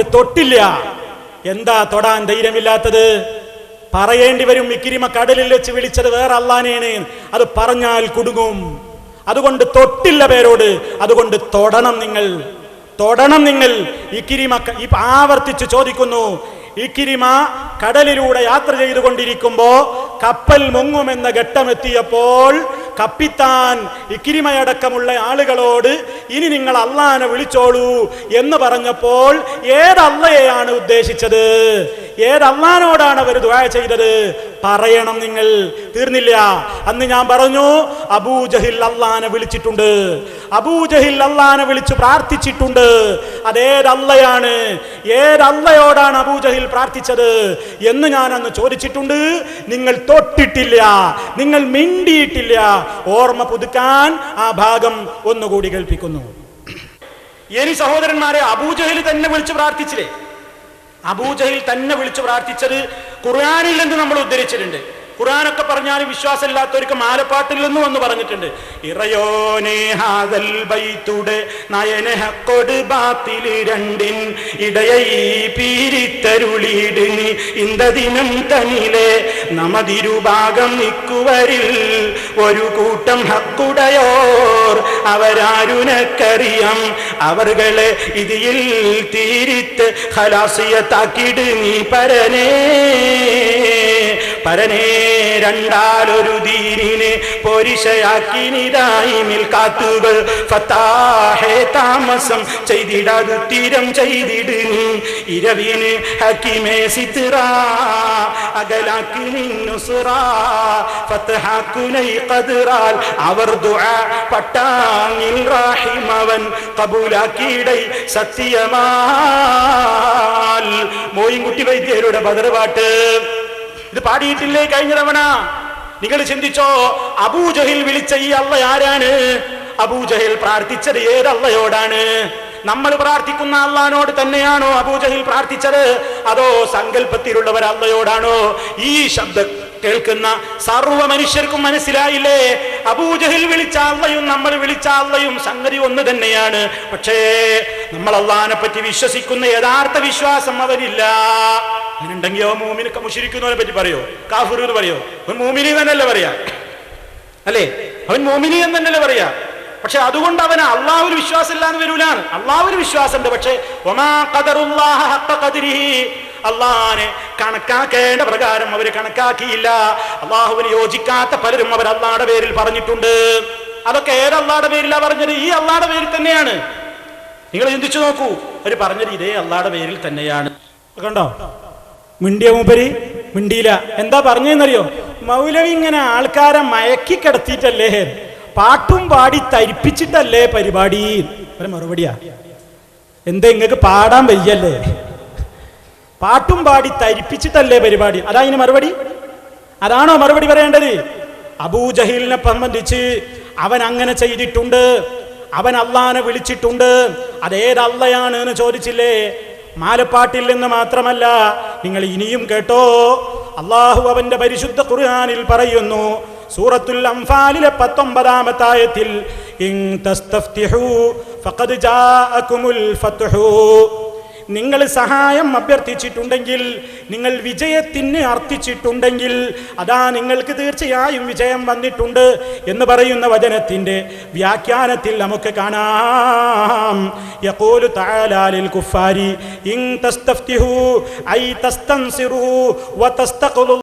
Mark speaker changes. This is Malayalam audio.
Speaker 1: അവർ തൊട്ടില്ല. എന്താ തൊടാൻ ധൈര്യമില്ലാത്തത്? പറയേണ്ടി വരും ഇക്കിരിമ കടലിൽ വെച്ച് വിളിച്ചത് വേറെ അള്ളാനേണ് അത് പറഞ്ഞാൽ കുടുങ്ങും. അതുകൊണ്ട് തൊട്ടില്ല പേരോട്. അതുകൊണ്ട് തൊടണം നിങ്ങൾ. തൊടണം നിങ്ങൾ. ഇക്കിരിമ ആവർത്തിച്ച് ചോദിക്കുന്നു. ഇക്കിരിമ കടലിലൂടെ യാത്ര ചെയ്തുകൊണ്ടിരിക്കുമ്പോ കപ്പൽ മുങ്ങുമെന്ന ഘട്ടമെത്തിയപ്പോൾ കപ്പിത്താൻ ഇക്കിരിമയടക്കമുള്ള ആളുകളോട് ഇനി നിങ്ങൾ അള്ളഹാനെ വിളിച്ചോളൂ എന്ന് പറഞ്ഞപ്പോൾ ഏതല്ലയെയാണ് ഉദ്ദേശിച്ചത്? ഏതല്ലാനോടാണ് അവർ ദുആ ചെയ്തത്? പറയണം നിങ്ങൾ. തീർന്നില്ല. അന്ന് ഞാൻ പറഞ്ഞു അബൂജഹിൽ അള്ളാനെ വിളിച്ചിട്ടുണ്ട്. അബൂജഹിൽ അള്ളാനെ വിളിച്ച് പ്രാർത്ഥിച്ചിട്ടുണ്ട്. അതേതല്ലയാണ് ഏതല്ലയോടാണ് അബൂജഹിൽ പ്രാർത്ഥിച്ചത്? എന്ന് ഞാൻ അന്ന് ചോദിച്ചിട്ടുണ്ട്. നിങ്ങൾ തൊട്ടിട്ടില്ല. നിങ്ങൾ മിണ്ടിയിട്ടില്ല. ഓർമ്മ പുതുക്കാൻ ആ ഭാഗം ഒന്നുകൂടി കേൾപ്പിക്കുന്നു. ഇനി സഹോദരന്മാരെ അബൂജഹിൽ തന്നെ വിളിച്ച് പ്രാർത്ഥിച്ചില്ലേ? അബൂജഹിൽ തന്നെ വിളിച്ചു പ്രാർത്ഥിച്ചത് ഖുർആാനിൽ നിന്ന് നമ്മൾ ഉദ്ധരിച്ചിട്ടുണ്ട്. ഖുർആാനൊക്കെ പറഞ്ഞാൽ വിശ്വാസമില്ലാത്തവർക്ക് മാലപ്പാട്ടിൽ നിന്നും എന്ന് പറഞ്ഞിട്ടുണ്ട്. ഇറയോനെ ഹാദൽ ബൈത്തുടെ നയന ഹക്കൊട് ബാത്തിൽ രണ്ടിൻ ഇടയൈ പീരിത്തരുളിയിടിന് ഇന്ത ദിനം തനിലെ നമതിരുഭാഗം നിക്കുവരിൽ ഒരു കൂട്ടം ഹക്കുടയോർ അവരാരുനക്കറിയാം. അവർകളെ ഇതിൽ തീരിത്ത് ഹലാസിയത്താക്കിയിട്ട് നീ പരനേ. പരനേ രണ്ടാലൊരു ദീനിനെ പൊരിശയാക്കി നിതായി കാത്തുകൾ. ഫത്താഹേ താമസം ചെയ്തിടാതു തീരം ചെയ്തിട് ഇരവിന് ഹക്കിമേ സിത്ര അകലാക്കി നിന്നുസുറ ഫത്തഹാക്കുനൈ കതിറാൽ അവർ ദുആ പട്ടാങ്ങിൽ റാഹിമവൻ കബൂലാക്കിയിടൈ സത്യമാൽ. മോയിൻകുട്ടി വൈദ്യരുടെ ബദർപാട്ട് ഇത് പാടിയിട്ടില്ലേ കഴിഞ്ഞ തവണ? നിങ്ങൾ ചിന്തിച്ചോ അബൂജഹിൽ വിളിച്ച ഈ അള്ള ആരാണ് അബൂജഹിൽ പ്രാർത്ഥിച്ചത് ഏതള്ളയോടാണ് നമ്മൾ പ്രാർത്ഥിക്കുന്ന അള്ളഹാനോട് തന്നെയാണോ അബൂജഹിൽ പ്രാർത്ഥിച്ചത്? അതോ സങ്കല്പത്തിലുള്ളവർ അള്ളയോടാണോ? ഈ ശബ്ദം കേൾക്കുന്ന സർവ മനുഷ്യർക്കും മനസ്സിലായില്ലേ? അബൂജഹിൽ വിളിച്ച അള്ളയും നമ്മൾ വിളിച്ച അള്ളയും സംഗതി ഒന്ന് തന്നെയാണ്. പക്ഷേ നമ്മൾ അള്ളഹാനെ പറ്റി വിശ്വസിക്കുന്ന യഥാർത്ഥ വിശ്വാസം അവരില്ല. അങ്ങനെയുണ്ടെങ്കിൽ അവൻ മൂമിനൊക്കെ മുഷിരിക്കുന്നവനെ പറ്റി പറയോ? എന്ന് പറയോ? അവൻ മൂമിനി തന്നെയല്ലേ പറയാ? അല്ലേ? അവൻ മോമിനി എന്ന് തന്നെയല്ലേ പറയാ? പക്ഷെ അതുകൊണ്ട് അവന് അള്ളാഹുവിൽ വിശ്വാസം ഇല്ലാന്ന് വരൂലാണ്. അള്ളാഹുവിൽ വിശ്വാസമുണ്ട്. പക്ഷെ. അള്ളാഹിനെ കണക്കാക്കേണ്ട പ്രകാരം അവർ കണക്കാക്കിയില്ല. അള്ളാഹുവിന് യോജിക്കാത്ത പലരും അവർ അള്ളാടെ പേരിൽ പറഞ്ഞിട്ടുണ്ട്. അതൊക്കെ ഏത് അള്ളാടെ പേരിലാ പറഞ്ഞത്? ഈ അള്ളാടെ പേരിൽ തന്നെയാണ്. നിങ്ങൾ ചിന്തിച്ചു നോക്കൂ. അവർ പറഞ്ഞത് ഇതേ അള്ളാടെ പേരിൽ തന്നെയാണ്. കണ്ടോ? മിണ്ടിയ മൂപ്പര്? മിണ്ടിയില്ല. എന്താ പറഞ്ഞെന്നറിയോ? മൗലവി ഇങ്ങനെ ആൾക്കാരെ മയക്കി കിടത്തിയിട്ടല്ലേ? പാട്ടും പാടി തരിപ്പിച്ചിട്ടല്ലേ പരിപാടി? ഒരു മറുപടിയാ. എന്താ ഇങ്ങക്ക് പാടാൻ വയ്യല്ലേ? പാട്ടും പാടി തരിപ്പിച്ചിട്ടല്ലേ പരിപാടി? അതാ ഇനി മറുപടി. അതാണോ മറുപടി പറയേണ്ടത്? അബൂജഹീലിനെ സംബന്ധിച്ച് അവൻ അങ്ങനെ ചെയ്തിട്ടുണ്ട്. അവൻ അള്ളാനെ വിളിച്ചിട്ടുണ്ട്. അതേത് എന്ന് ചോദിച്ചില്ലേ? മാലപ്പാട്ടിൽ നിന്ന് മാത്രമല്ല നിങ്ങൾ ഇനിയും കേട്ടോ. അള്ളാഹു അവന്റെ പരിശുദ്ധ ഖുർആനിൽ പറയുന്നു സൂറത്തുൽ അംഫാലിലെ പത്തൊമ്പതാമത്തായത്തിൽ നിങ്ങൾ സഹായം അഭ്യർത്ഥിച്ചിട്ടുണ്ടെങ്കിൽ നിങ്ങൾ വിജയത്തിന് അർത്ഥിച്ചിട്ടുണ്ടെങ്കിൽ അതാ നിങ്ങൾക്ക് തീർച്ചയായും വിജയം വന്നിട്ടുണ്ട് എന്ന് പറയുന്ന വചനത്തിന്റെ വ്യാഖ്യാനത്തിൽ നമുക്ക് കാണാം. يقول تعالى للكفار إن تستفتحوا أي تستنصروا وتستقلوا